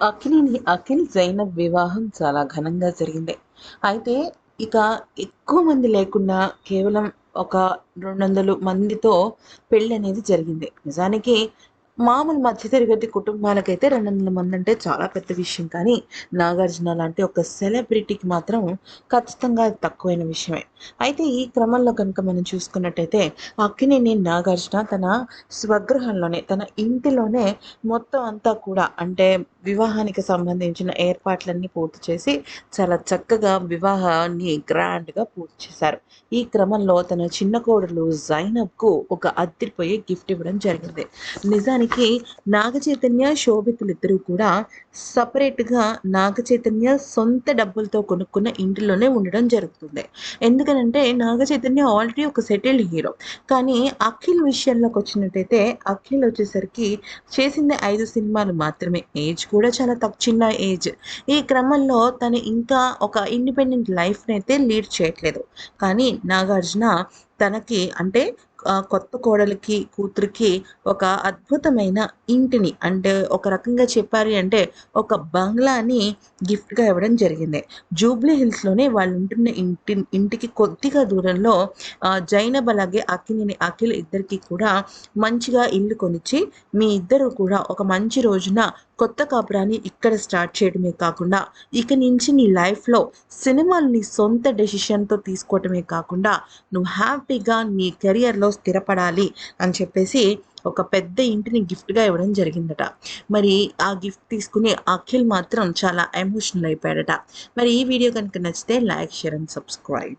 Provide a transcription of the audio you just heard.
అఖిలిని అఖిల్ జైనబ్ వివాహం చాలా ఘనంగా జరిగింది. అయితే ఇక ఎక్కువ మంది లేకుండా కేవలం ఒక రెండు వందలు మందితో పెళ్ళి అనేది జరిగింది. నిజానికి మామూలు మధ్యతరగతి కుటుంబాలకైతే రెండు వందల మంది అంటే చాలా పెద్ద విషయం. కానీ నాగార్జున లాంటి ఒక సెలబ్రిటీకి మాత్రం ఖచ్చితంగా తక్కువైన విషయమే. అయితే ఈ క్రమంలో కనుక మనం చూసుకున్నట్టయితే అక్కినేని నాగార్జున తన స్వగృహంలోనే తన ఇంటిలోనే మొత్తం అంతా కూడా అంటే వివాహానికి సంబంధించిన ఏర్పాట్లన్నీ పూర్తి చేసి చాలా చక్కగా వివాహాన్ని గ్రాండ్గా పూర్తి చేశారు. ఈ క్రమంలో తన చిన్న కోడలు జైనబ్కు ఒక అద్దరిపోయే గిఫ్ట్ ఇవ్వడం జరిగింది. నిజానికి నాగ చైతన్య శోభితులు ఇద్దరు కూడా సపరేట్గా నాగ చైతన్య సొంత డబ్బులతో కొనుక్కున్న ఇంటిలోనే ఉండడం జరుగుతుంది. ఎందుకనంటే నాగ చైతన్య ఆల్రెడీ ఒక సెటిల్డ్ హీరో. కానీ అఖిల్ విషయంలోకి వచ్చినట్టయితే అఖిల్ వచ్చేసరికి చేసింది ఐదు సినిమాలు మాత్రమే. ఏజ్ కూడా చాలా తక్కువ చిన్న ఏజ్. ఈ క్రమంలో తను ఇంకా ఒక ఇండిపెండెంట్ లైఫ్ని అయితే లీడ్ చేయట్లేదు. కానీ నాగార్జున తనకి అంటే కొత్త కోడలికి కూతురికి ఒక అద్భుతమైన ఇంటిని అంటే ఒక రకంగా చెప్పాలి అంటే ఒక బంగ్లాని గిఫ్ట్గా ఇవ్వడం జరిగింది. జూబ్లీ హిల్స్లోనే వాళ్ళు ఉంటున్న ఇంటి ఇంటికి కొద్దిగా దూరంలో జైనబ్ అలాగే అఖిలిని అఖిల్ ఇద్దరికి కూడా మంచిగా ఇల్లు కొనిచ్చి మీ ఇద్దరు కూడా ఒక మంచి రోజున కొత్త కాపురాన్ని ఇక్కడ స్టార్ట్ చేయడమే కాకుండా ఇక నుంచి నీ లైఫ్లో సినిమాలు నీ సొంత డెసిషన్తో తీసుకోవటమే కాకుండా నువ్వు హ్యాపీగా నీ కెరియర్లో స్థిరపడాలి అని చెప్పేసి ఒక పెద్ద ఇంటిని గిఫ్ట్గా ఇవ్వడం జరిగిందట. మరి ఆ గిఫ్ట్ తీసుకుని అఖిల్ మాత్రం చాలా ఎమోషనల్ అయిపోయాడట. మరి ఈ వీడియో కనుక నచ్చితే లైక్ షేర్ అండ్ సబ్స్క్రైబ్.